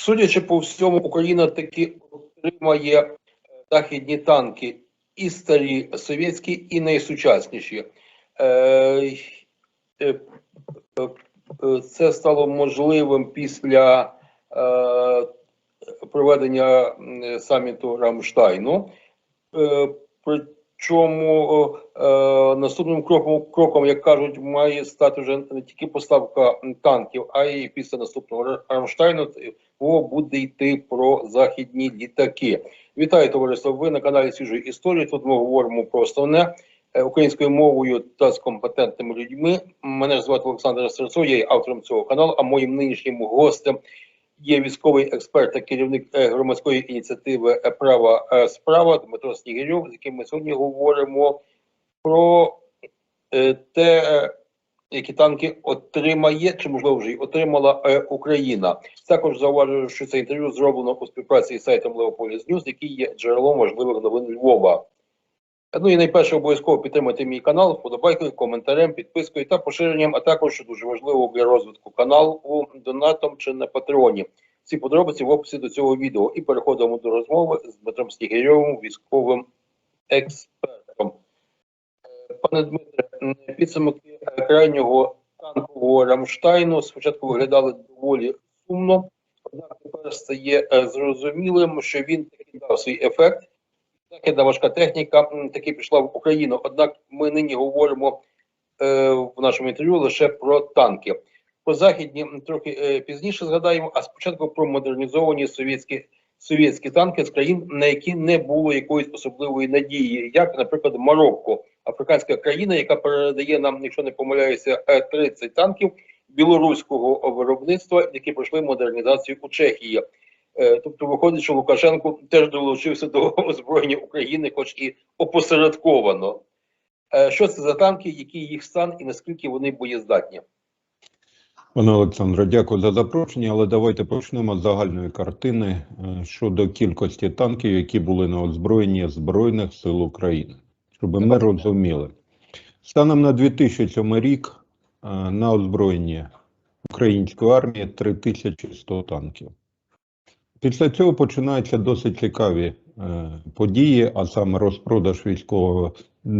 Судячи по всьому, Україна таки отримає е, західні танки і старі совєтські, і найсучасніші. Е, е, Це стало можливим після проведення саміту Рамштайну. Причому е, наступним кроком, кроком, як кажуть, має стати вже не тільки поставка танків, а й після наступного Рамштайну буде йти про західні літаки. Вітаю товариство. Ви на каналі Свіжої історії. Тут ми говоримо про основне е, українською мовою та з компетентними людьми. Мене звати Олександр Серцов, я є автором цього каналу. А моїм нинішнім гостем є військовий експерт та керівник е, громадської ініціативи е, Права е, справа Дмитро Снігирьов, з яким ми сьогодні говоримо про те, які танки отримає, чи можливо вже й отримала Україна. Також зауважую, що це інтерв'ю зроблено у співпраці з сайтом Leopolis News, який є джерелом важливих новин Львова. Ну і найперше обов'язково підтримати мій канал вподобайкою, коментарем, підпискою та поширенням, а також дуже важливо для розвитку каналу донатом чи на патреоні. Всі подробиці в описі до цього відео. І переходимо до розмови з Дмитром Снігирьовим, військовим експертом. Е, Пане Дмитре, підсумки крайнього танкового Рамштайну спочатку виглядали доволі сумно, однак тепер стає е, зрозумілим, що він таки дав свій ефект. Західна важка техніка таки пішла в Україну. Однак ми нині говоримо е, в нашому інтерв'ю лише про танки. Про західні трохи е, пізніше згадаємо, а спочатку про модернізовані совєтські совєтські танки з країн, на які не було якоїсь особливої надії, як, наприклад, Марокко, африканська країна, яка передає нам, якщо не помиляюся, е, 30 танків білоруського виробництва, які пройшли модернізацію у Чехії. Е, Тобто виходить, що Лукашенко теж долучився до озброєння України, хоч і опосередковано. Е, Що це за танки, який їх стан і наскільки вони боєздатні? Пане Олександре, дякую за запрошення, але давайте почнемо з загальної картини е, щодо кількості танків, які були на озброєнні Збройних сил України, щоб ми розуміли. Станом на 2007 рік на озброєнні української армії 3100 танків. Після цього починаються досить цікаві е, події, а саме розпродаж військового,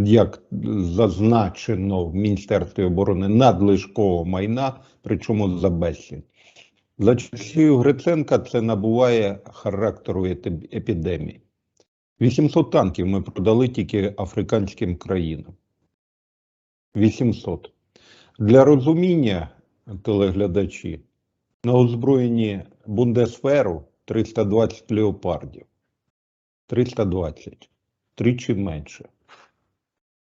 як зазначено в Міністерстві оборони, надлишкового майна, причому за безцінь. За часів Гриценка це набуває характеру епідемії. 800 танків ми продали тільки африканським країнам. 800. Для розуміння телеглядачі на озброєнні Бундесферу 320 леопардів. 320. Тричі менше.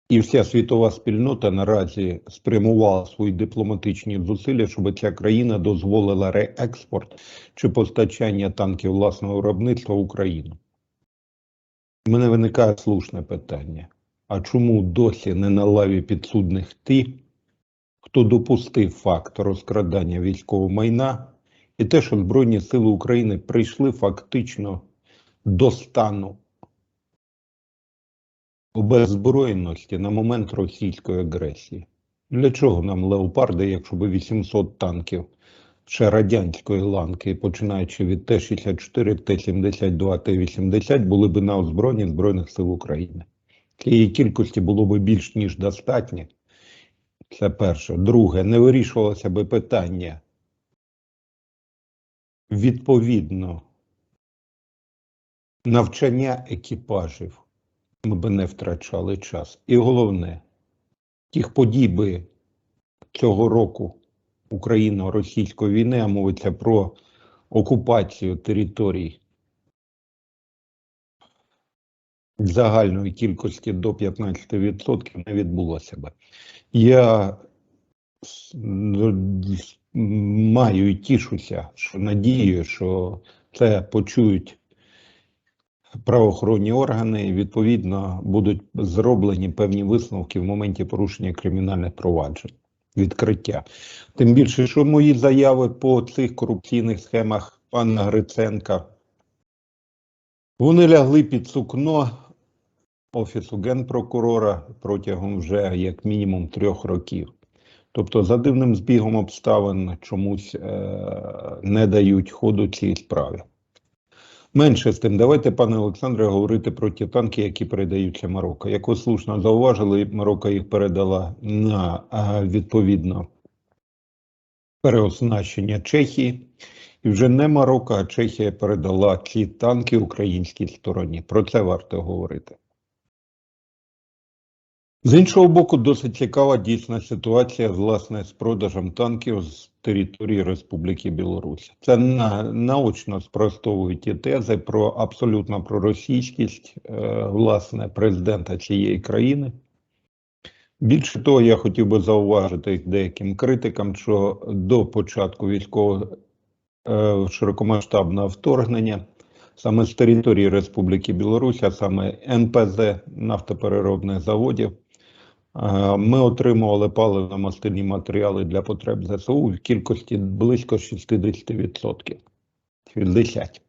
І вся світова спільнота наразі спрямувала свої дипломатичні зусилля, щоб ця країна дозволила реекспорт чи постачання танків власного виробництва в Україну. У мене виникає слушне питання: а чому досі не на лаві підсудних ті, хто допустив факт розкрадання військового майна і те, що Збройні Сили України прийшли фактично до стану обеззброєності на момент російської агресії. Для чого нам леопарди, якщо б 800 танків ще радянської ланки, починаючи від Т-64, Т-72, Т-80, були б на озброєнні Збройних сил України? Цієї кількості було б більш ніж достатньо. Це перше. Друге, не вирішувалося би питання відповідно навчання екіпажів. Ми би не втрачали час. І головне, тих подій би цього року Україно-російської війни, а мовиться про окупацію територій загальної кількості до 15% не відбулося би. Я маю і тішуся, що надію, що це почують правоохоронні органи, відповідно будуть зроблені певні висновки в моменті порушення кримінальних проваджень, відкриття. Тим більше, що мої заяви по цих корупційних схемах пана Гриценка, вони лягли під сукно Офісу генпрокурора протягом вже як мінімум трьох років. Тобто, за дивним збігом обставин чомусь е, не дають ходу цій справі. Менше з тим, давайте, пане Олександре, говорити про ті танки, які передаються Марокко. Як ви слушно зауважили, Марокко їх передала на е, відповідно переоснащення Чехії. І вже не Марокко, а Чехія передала ці танки українській стороні. Про це варто говорити. З іншого боку, досить цікава дійсна ситуація власне з продажем танків з території Республіки Білорусь. Це на, наочно спростовують ті тези про абсолютно проросійськість е, власне президента цієї країни. Більше того, я хотів би зауважити деяким критикам, що до початку військового е, широкомасштабного вторгнення саме з території Республіки Білорусь, а саме НПЗ нафтопереробних заводів, ми отримували паливно-мастильні матеріали для потреб ЗСУ в кількості близько 60%. 60%.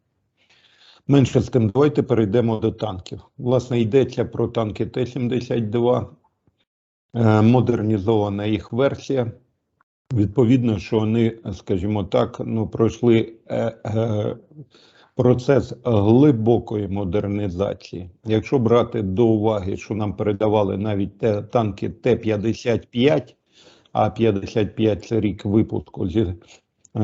Менше з тим, давайте перейдемо до танків. Власне, йдеться про танки Т-72, е, модернізована їх версія. Відповідно, що вони, скажімо так, ну, пройшли е, е, процес глибокої модернізації. Якщо брати до уваги, що нам передавали навіть те, танки Т-55, а 55 це рік випуску,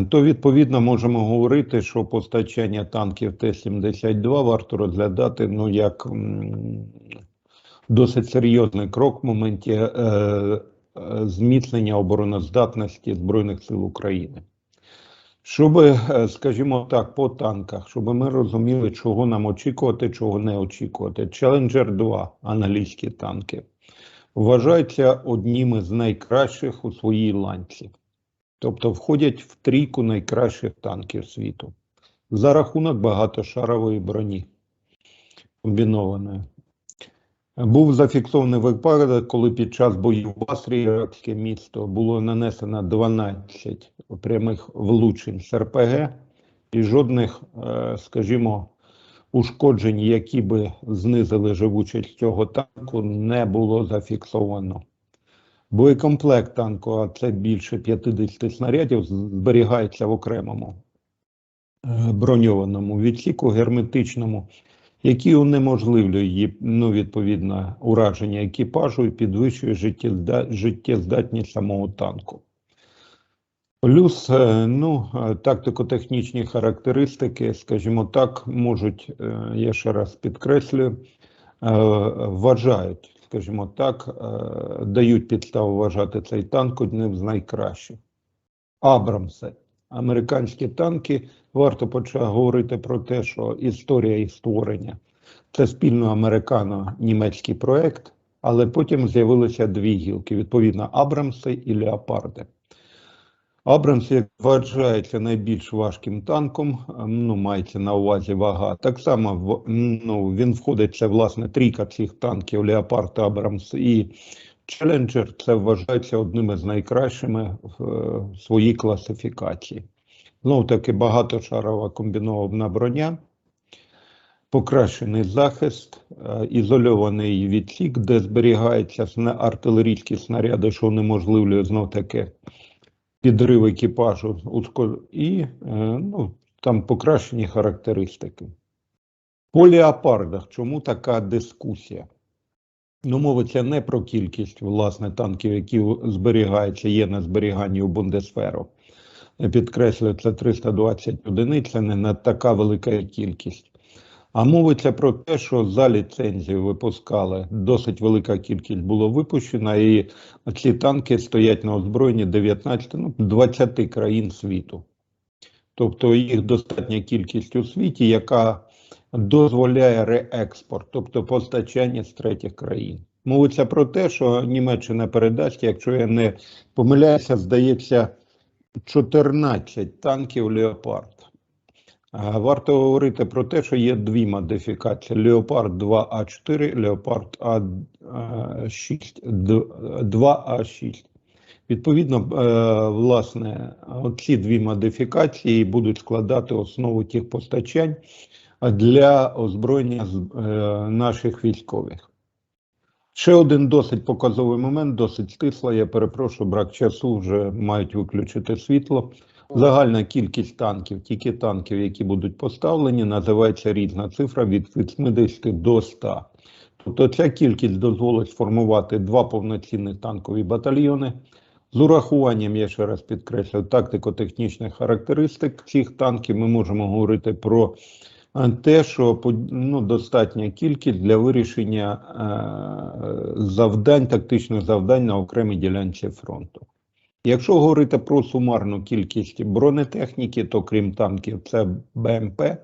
то відповідно можемо говорити, що постачання танків Т-72 варто розглядати ну, як досить серйозний крок в моменті е, е, зміцнення обороноздатності Збройних сил України. Щоб, е, скажімо так, по танках, щоб ми розуміли, чого нам очікувати, чого не очікувати. Challenger 2, англійські танки, вважаються одніми з найкращих у своїй ланці. Тобто входять в трійку найкращих танків світу за рахунок багатошарової броні комбінованої. Був зафіксований випадок, коли під час боїв в Басрі, іракське місто, було нанесено 12 прямих влучень з РПГ і жодних, е, скажімо, ушкоджень, які би знизили живучість цього танку, не було зафіксовано. Боєкомплект танку, а це більше 50 снарядів, зберігається в окремому е, броньованому відсіку герметичному, який унеможливлює ну, відповідно, ураження екіпажу і підвищує життєздатність самого танку. Плюс, е, ну, е, тактико-технічні характеристики, скажімо так, можуть, е, я ще раз підкреслюю, вважають, скажімо так, дають підставу вважати цей танк одним з найкращих. Абрамси, американські танки, варто почати говорити про те, що історія їх створення це спільно американо-німецький проект, але потім з'явилися дві гілки, відповідно, Абрамси і Леопарди. Абрамс, як вважається найбільш важким танком, ем, ну, мається на увазі вага. Так само ну, він входить, це власне трійка цих танків Леопард, Абрамс і Челенджер. Це вважається одним із найкращими в е, своїй класифікації. Знову таки багатошарова комбінована броня, покращений захист, е, ізольований відсік, де зберігаються артилерійські снаряди, що унеможливлює знов таки підрив екіпажу і е, ну, там покращені характеристики. По леопардах чому така дискусія? Ну, мовиться не про кількість власне танків, які зберігаються, є на зберіганні у Бундесферу. Я підкреслюю, це 320 одиниць, це не на така велика кількість. А мовиться про те, що за ліцензію випускали досить велика кількість було випущена, і ці танки стоять на озброєнні 19, ну, 20 країн світу. Тобто їх достатня кількість у світі, яка дозволяє реекспорт, тобто постачання з третіх країн. Мовиться про те, що Німеччина передасть, якщо я не помиляюся, здається, 14 танків Леопард. Варто говорити про те, що є дві модифікації: Leopard 2А4, Leopard А6, 2А6. Відповідно, е, власне, ці дві модифікації будуть складати основу тих постачань для озброєння е, наших військових. Ще один досить показовий момент, досить стисло. Я перепрошую, брак часу вже мають виключити світло. Загальна кількість танків, тільки танків, які будуть поставлені, називається різна цифра від 80 до 100. Тобто ця кількість дозволить сформувати два повноцінних танкові батальйони. З урахуванням, я ще раз підкреслю, тактико-технічних характеристик цих танків ми можемо говорити про те, що ну, достатня кількість для вирішення е, завдань, тактичних завдань на окремій ділянці фронту. Якщо говорити про сумарну кількість бронетехніки, то крім танків, це БМП. Е,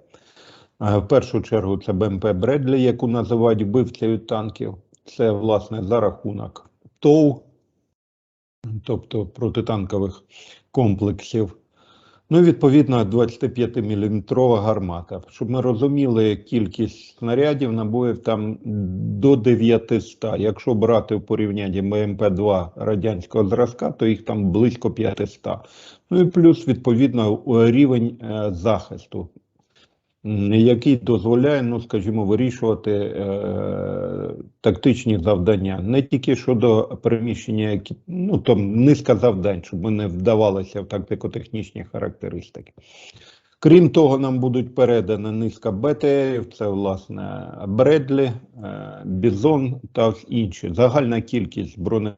В першу чергу це БМП Бредлі, яку називають вбивцею танків. Це, власне, за рахунок ТОУ, тобто протитанкових комплексів. Ну, відповідно, 25-мм гармата. Щоб ми розуміли кількість снарядів, набоїв там до 900. Якщо брати в порівнянні БМП-2 радянського зразка, то їх там близько 500. Ну і плюс, відповідно, рівень е, захисту, який дозволяє, ну, скажімо, вирішувати е, тактичні завдання. Не тільки щодо переміщення, які, ну, там низка завдань, щоб ми не вдавалися в тактико-технічні характеристики. Крім того, нам будуть передані низка БТРів, це, власне, Бредлі, е, Бізон та інші. Загальна кількість броне